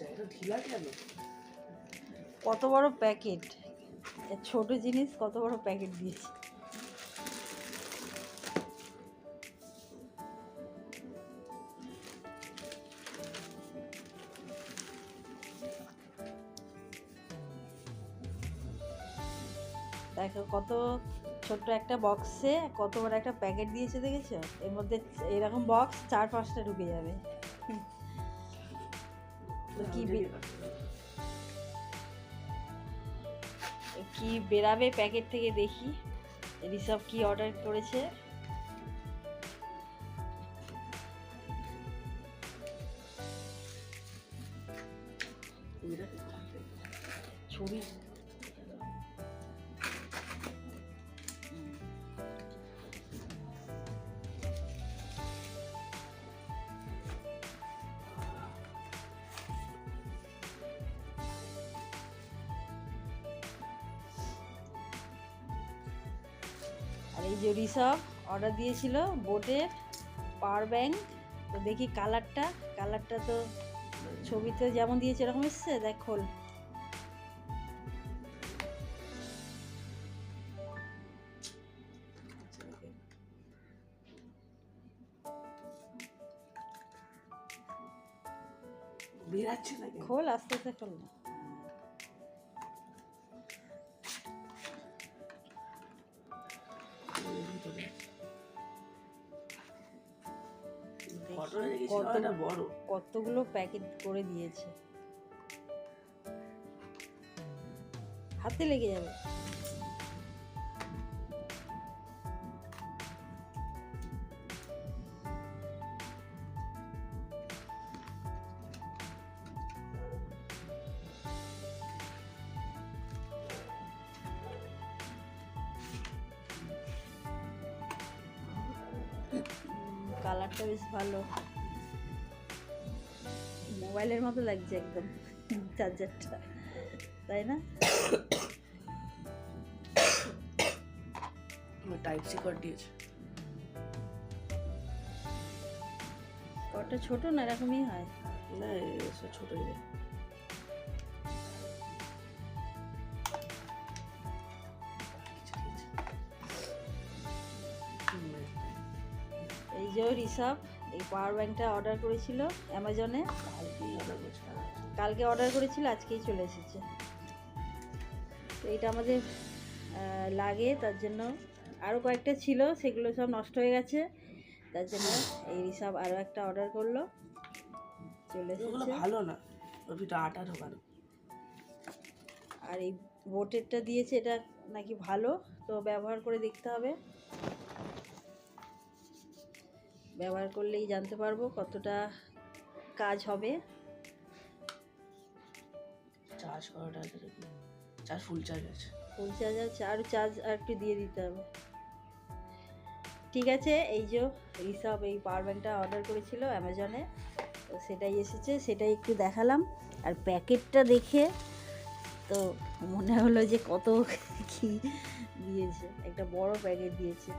আচ্ছা কত বড় প্যাকেট? ছোট জিনিস কত বড় প্যাকেট দিয়েছে? দেখো কত ছোট্ট একটা বক্সে কত বড় একটা প্যাকেট দিয়েছে, দেখেছ? এর মধ্যে এরকম বক্স চার পাঁচটা ঢুকে যাবে। কি কি বেরাবে প্যাকেট থেকে দেখি। ঋষভ কি অর্ডার করেছে? ছবি আর এই যে ঋষভ অর্ডার দিয়েছিল বোটের পাওয়ার ব্যাংক তো দেখি কালারটা কালারটা তো ছবিতে যেমন দিয়েছে এরকম এসছে দেখ খোল। খোল আস্তে আস্তে খোল। না কত- এটা বড়। কতগুলো প্যাকেট করে দিয়েছে। হাতে লেগে যাবে। কালারটা বেশ ভালো। মোবাইলের মতো লাগছে একদম চার্জারটা তাই না? টাইপ সি কর দিয়েছে। কটা ছোট না এরকমই হয়? না এসব যে ঋষভ এই পাওয়ার ব্যাংকটা অর্ডার করেছিল অ্যামাজনে কালকে অর্ডার করেছিল আজকেই চলে এসেছে। তো এটা আমাদের লাগে তার জন্য আরও কয়েকটা ছিল সেগুলো সব নষ্ট হয়ে গেছে। তার জন্য এই ঋষভ আরও একটা অর্ডার করল। চলে এসেছে। ভালো না ভিতরে আটা ঢোকানো আর এই বোটেরটা দিয়েছে এটা নাকি ভালো তো ব্যবহার করে দেখতে হবে। ব্যবহার করলেই জানতে পারব কতটা কাজ হবে। চার্জ করাটা চার্জ ফুল চার্জ আছে। ফুল চার্জ আছে আর চার্জ আর একটু দিয়ে দিতে হবে। ঠিক আছে এই যে ঋষভ এই পাওয়ার ব্যাঙ্কটা অর্ডার করেছিল অ্যামাজনে তো সেটাই এসেছে সেটাই একটু দেখালাম। আর প্যাকেটটা দেখে তো মনে হলো যে কত কি দিয়েছে একটা বড় প্যাকেট দিয়েছে।